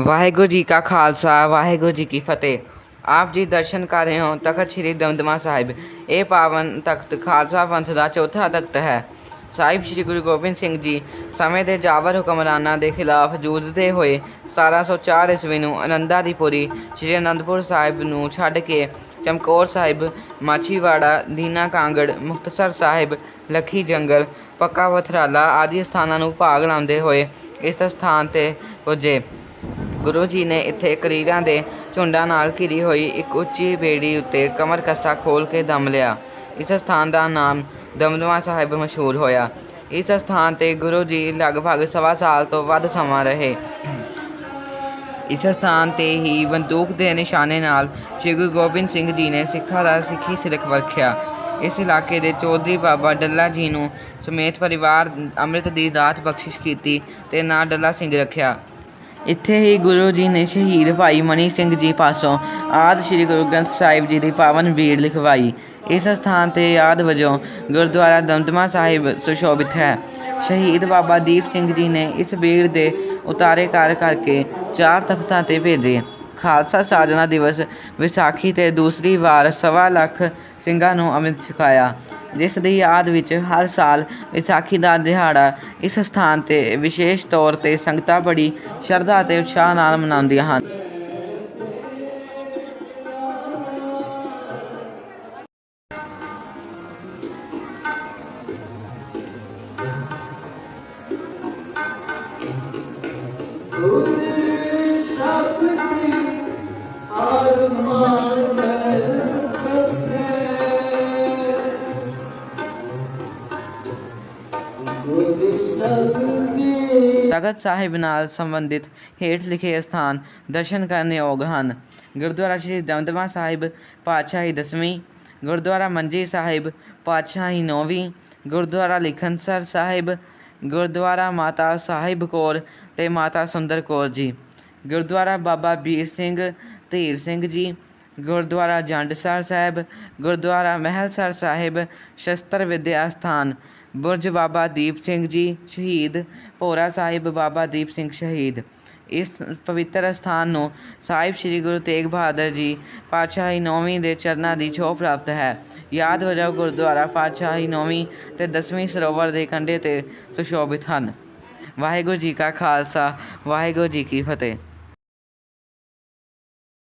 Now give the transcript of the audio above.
ਵਾਹਿਗੁਰੂ ਜੀ ਕਾ ਖਾਲਸਾ, ਵਾਹਿਗੁਰੂ ਜੀ ਕੀ ਫਤਿਹ। ਆਪ ਜੀ ਦਰਸ਼ਨ ਕਰ ਰਹੇ ਹੋ ਤਖਤ ਸ੍ਰੀ ਦਮਦਮਾ ਸਾਹਿਬ। ਇਹ ਪਾਵਨ ਤਖਤ ਖਾਲਸਾ ਪੰਥ ਦਾ ਚੌਥਾ ਤਖਤ ਹੈ। ਸਾਹਿਬ ਸ੍ਰੀ ਗੁਰੂ ਗੋਬਿੰਦ ਸਿੰਘ ਜੀ ਸਮੇਂ ਦੇ ਜਾਵਰ ਹੁਕਮਰਾਨਾਂ ਦੇ ਖਿਲਾਫ ਜੂਝਦੇ ਹੋਏ 1704 ਈਸਵੀ ਨੂੰ ਆਨੰਦਾਂ ਦੀ ਪੁਰੀ ਸ੍ਰੀ ਅਨੰਦਪੁਰ ਸਾਹਿਬ ਨੂੰ ਛੱਡ ਕੇ ਚਮਕੌਰ ਸਾਹਿਬ, ਮਾਛੀਵਾੜਾ, ਦੀਨਾ ਕਾਂਗੜ, ਮੁਕਤਸਰ ਸਾਹਿਬ, ਲੱਖੀ ਜੰਗਲ, ਪੱਕਾ ਵਥਰਾਲਾ ਆਦਿ ਸਥਾਨਾਂ ਨੂੰ ਭਾਗ ਲਾਉਂਦੇ ਹੋਏ ਇਸ ਸਥਾਨ ਤੇ ਪੁੱਜੇ। ਗੁਰੂ ਜੀ ਨੇ ਇੱਥੇ ਕਰੀਰਾਂ ਦੇ ਝੁੰਡਾਂ ਨਾਲ ਘਿਰੀ ਹੋਈ ਇੱਕ ਉੱਚੀ ਬੇੜੀ ਉੱਤੇ ਕਮਰ ਕੱਸਾ ਖੋਲ ਕੇ ਦਮ ਲਿਆ। ਇਸ ਸਥਾਨ ਦਾ ਨਾਮ ਦਮਦਮਾ ਸਾਹਿਬ ਮਸ਼ਹੂਰ ਹੋਇਆ। ਇਸ ਸਥਾਨ ਤੇ ਗੁਰੂ ਜੀ ਲਗਭਗ ਸਵਾ ਸਾਲ ਤੋਂ ਵੱਧ ਸਮਾਂ ਰਹੇ। ਇਸ ਸਥਾਨ ਤੇ ਹੀ ਬੰਦੂਕ ਦੇ ਨਿਸ਼ਾਨੇ ਨਾਲ ਸ੍ਰੀ ਗੁਰੂ ਗੋਬਿੰਦ ਸਿੰਘ ਜੀ ਨੇ ਸਿੱਖਾਂ ਦਾ ਸਿੱਖੀ ਸਿਲਕ ਵਰਖਿਆ। ਇਸ ਇਲਾਕੇ ਦੇ ਚੌਧਰੀ ਬਾਬਾ ਡੱਲਾ ਜੀ ਨੂੰ ਸਮੇਤ ਪਰਿਵਾਰ ਅੰਮ੍ਰਿਤ ਦੀ ਦਾਤ ਬਖਸ਼ਿਸ਼ ਕੀਤੀ ਤੇ ਨਾਂ ਡੱਲਾ ਸਿੰਘ ਰੱਖਿਆ। ਇੱਥੇ ਹੀ ਗੁਰੂ ਜੀ ਨੇ ਸ਼ਹੀਦ ਭਾਈ ਮਨੀ ਸਿੰਘ ਜੀ ਪਾਸੋਂ ਆਦਿ ਸ੍ਰੀ ਗੁਰੂ ਗ੍ਰੰਥ ਸਾਹਿਬ ਜੀ ਦੀ ਪਾਵਨ ਬੀੜ ਲਿਖਵਾਈ। ਇਸ ਸਥਾਨ ਤੇ ਯਾਦ ਵਜੋਂ ਗੁਰਦੁਆਰਾ ਦਮਦਮਾ ਸਾਹਿਬ ਸੁਸ਼ੋਭਿਤ ਹੈ। ਸ਼ਹੀਦ ਬਾਬਾ ਦੀਪ ਸਿੰਘ ਜੀ ਨੇ ਇਸ ਬੀੜ ਦੇ ਉਤਾਰੇ ਕਰ ਕਰਕੇ ਚਾਰ ਤਖਤਾਂ ਤੇ ਭੇਜੇ। ਖਾਲਸਾ ਸਾਜਨਾ ਦਿਵਸ ਵਿਸਾਖੀ ਤੇ ਦੂਸਰੀ ਵਾਰ ਸਵਾ ਲੱਖ ਸਿੰਘਾਂ ਨੂੰ ਅੰਮ੍ਰਿਤ ਛਕਾਇਆ। ਜਿਸ ਦੀ ਯਾਦ ਵਿੱਚ ਹਰ ਸਾਲ ਵਿਸਾਖੀ ਦਾ ਦਿਹਾੜਾ ਇਸ ਸਥਾਨ ਤੇ ਵਿਸ਼ੇਸ਼ ਤੌਰ ਤੇ ਸੰਗਤਾਂ ਬੜੀ ਸ਼ਰਧਾ ਅਤੇ ਉਤਸ਼ਾਹ ਨਾਲ ਮਨਾਉਂਦੀਆਂ ਹਨ। ਤਖਤ ਸਾਹਿਬ ਨਾਲ ਸੰਬੰਧਿਤ ਹੇਠ ਲਿਖੇ ਸਥਾਨ ਦਰਸ਼ਨ ਕਰਨ ਯੋਗ ਹਨ। ਗੁਰਦੁਆਰਾ ਸ੍ਰੀ ਦਮਦਮਾ ਸਾਹਿਬ ਪਾਤਸ਼ਾਹੀ ਦਸਵੀਂ, ਗੁਰਦੁਆਰਾ ਮੰਜੀ ਸਾਹਿਬ ਪਾਤਸ਼ਾਹੀ ਨੌਵੀਂ, ਗੁਰਦੁਆਰਾ ਲਿਖਣਸਰ ਸਾਹਿਬ, ਗੁਰਦੁਆਰਾ ਮਾਤਾ ਸਾਹਿਬ ਕੌਰ ਤੇ ਮਾਤਾ ਸੁੰਦਰ ਕੌਰ ਜੀ। ਗੁਰਦੁਆਰਾ ਬਾਬਾ ਵੀਰ ਸਿੰਘ ਧੀਰ ਸਿੰਘ ਜੀ, ਗੁਰਦੁਆਰਾ ਜੰਡਸਰ ਸਾਹਿਬ, ਗੁਰਦੁਆਰਾ ਮਹਿਲਸਰ ਸਾਹਿਬ ਸ਼ਸਤਰ ਵਿਦਿਆ ਸਥਾਨ ਬੁਰਜ ਬਾਬਾ ਦੀਪ ਸਿੰਘ ਜੀ ਸ਼ਹੀਦ, ਭੋਰਾ ਸਾਹਿਬ ਬਾਬਾ ਦੀਪ ਸਿੰਘ ਸ਼ਹੀਦ। ਇਸ ਪਵਿੱਤਰ ਅਸਥਾਨ ਨੂੰ ਸਾਹਿਬ ਸ੍ਰੀ ਗੁਰੂ ਤੇਗ ਬਹਾਦਰ ਜੀ ਪਾਤਸ਼ਾਹੀ ਨੌਵੀਂ ਦੇ ਚਰਨਾਂ ਦੀ ਛੋਹ ਪ੍ਰਾਪਤ ਹੈ। ਯਾਦ ਵਜੋਂ ਗੁਰਦੁਆਰਾ ਪਾਤਸ਼ਾਹੀ ਨੌਵੀਂ ਤੇ ਦਸਵੀਂ ਸਰੋਵਰ ਦੇ ਕੰਢੇ ਤੇ ਸੁਸ਼ੋਭਿਤ ਹਨ। ਵਾਹਿਗੁਰੂ ਜੀ ਕਾ ਖਾਲਸਾ, ਵਾਹਿਗੁਰੂ ਜੀ ਕੀ ਫਤਿਹ।